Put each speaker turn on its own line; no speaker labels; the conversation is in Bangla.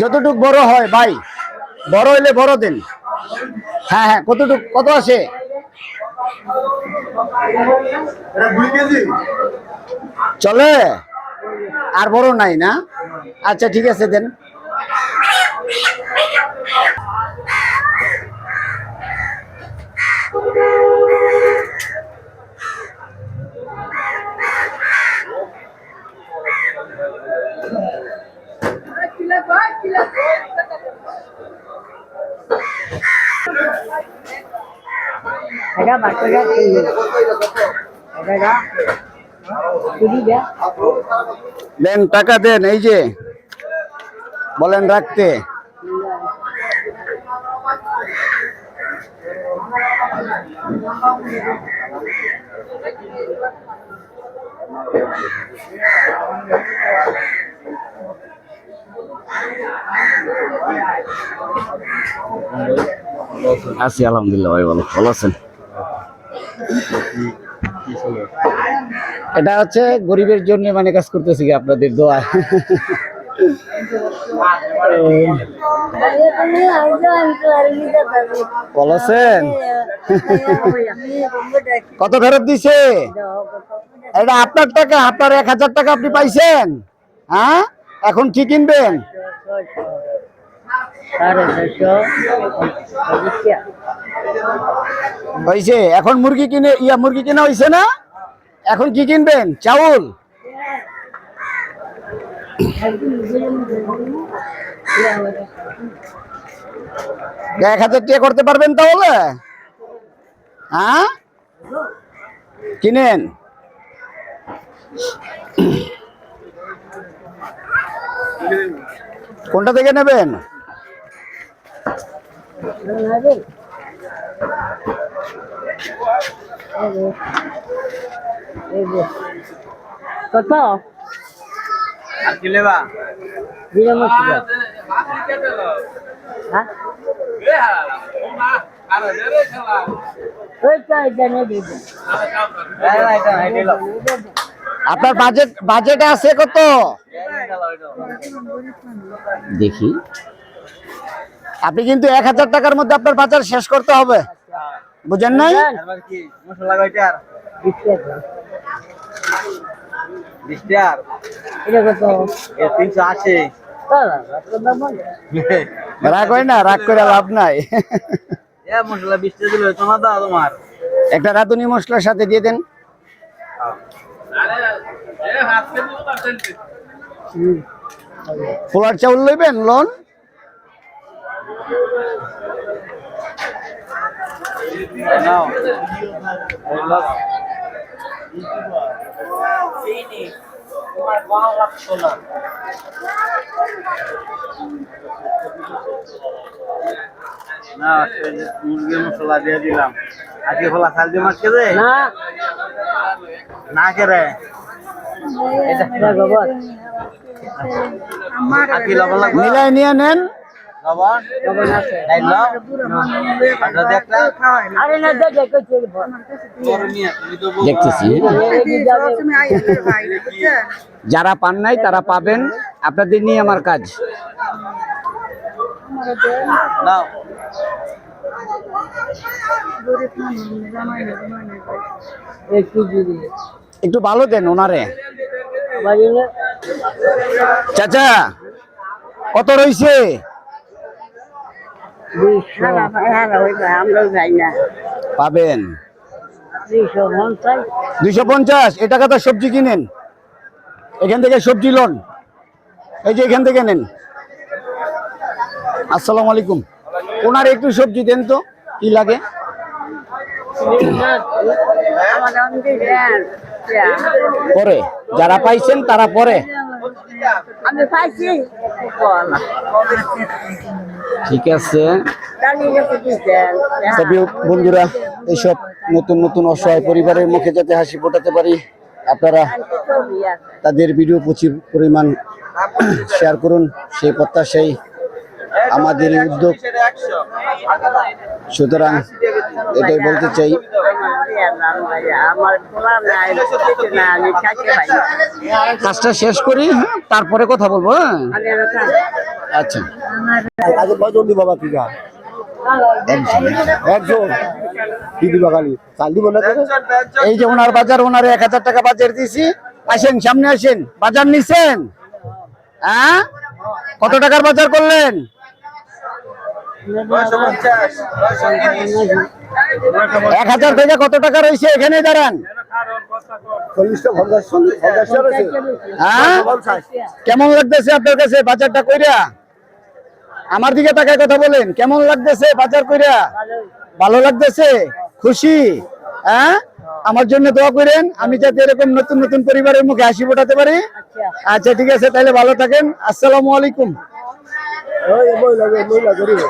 যতটুক বড় হয় ভাই বড় হইলে বড় দেন। হ্যাঁ হ্যাঁ কতটুক কত আছে চলে? আর বড় নাই না? আচ্ছা ঠিক আছে দেন।
এটা বাচ্চাটা কিনবে এটা কুড়ি দেয়
দেন টাকা দেন এই যে বলেন রাখতে আছি, আলহামদুলিল্লাহ, ভাই, ভালো। ভালো আছেন? এটা হচ্ছে গরিবের জন্য মানে কাজ করতেছি আপনাদের দোয়া। কত ফেরত দিছে? এটা আপনার টাকা, আপনার এক হাজার টাকা আপনি পাইছেন হ্যাঁ? এখন কি কিনবেন? হয়েছে এখন মুরগি কিনে, ইয়া মুরগি কিনা হয়েছে না? এখন কি কিনবেন? চাউল? এক হাজার টাকা করতে পারবেন তাহলে? হ্যাঁ? কিনেন? কোনটা থেকে নেবেন?
কত? হ্যাঁ
আপনার বাজেট বাজেট আছে কত? দেখি। আপনি কিন্তু এক হাজার টাকার মধ্যে আপনার বাজার শেষ করতে হবে। বুঝেন নাই? রাগ হয় না? রাগ করে লাভ নাই।
মশলা তোমার।
একটা রাঁধুনি মশলার সাথে দিয়ে দেন। পোলার চাউল লইবেন লোন?
না যে মশলা দিয়ে দিলাম। আজকে ফলা চাল দিয়ে মাছ খেতে
না।
না কেরে
মিলাই নিয়ে নেন। দেখতেছি। যারা পান নাই তারা পাবেন। আপনাদের নিয়ে আমার কাজ।
একটু
ভালো দেন ওনারে। চাচা কত
না
পাবেন।
দুইশো পঞ্চাশ।
দুইশো পঞ্চাশ এ টাকা তো সবজি কিনেন। এখান থেকে সবজি লোন। এই যে এখান থেকে নেন। আসসালামু আলাইকুম। ওনার একটু সবজি দেন তো কি লাগে? পরে যারা পাইছেন তারা পরে।
আমি পাইছি।
ঠিক আছে। তবে বন্ধুরা এইসব নতুন নতুন অসহায় পরিবারের মুখে যাতে হাসি ফোটাতে পারি আপনারা তাদের ভিডিও প্রচুর পরিমাণ শেয়ার করুন সেই প্রত্যাশাই আমাদের উদ্যোগ। সুতরাং এটাই বলতে চাই।
আমি খাইতে পাই
কাজটা শেষ করি হ্যাঁ তারপরে কথা বলব হ্যাঁ। আচ্ছা।
একজন। কি?
এই যে ওনার বাজার ওনার এক হাজার টাকা বাজার দিয়েছি। আসেন সামনে আসেন। বাজার নিছেন? হ্যাঁ? কত টাকার বাজার করলেন? এক হাজার থেকে কত টাকা রয়েছে? এখানে দাঁড়ান। হ্যাঁ? কেমন লাগতেছে আপনার কাছে বাজারটা কইরা? আমার দিকে তাকায় কথা বলেন। কেমন লাগতেছে বাজার কইরা? ভালো লাগতেছে? খুশি? হ্যাঁ? আমার জন্য দোয়া করেন। আমি যাতে এরকম নতুন নতুন পরিবারের মুখে হাসি ফোটাতে পারি। আচ্ছা ঠিক আছে তাহলে ভালো থাকেন। আসসালামু আলাইকুম।
Oye, muy la, muy la querido.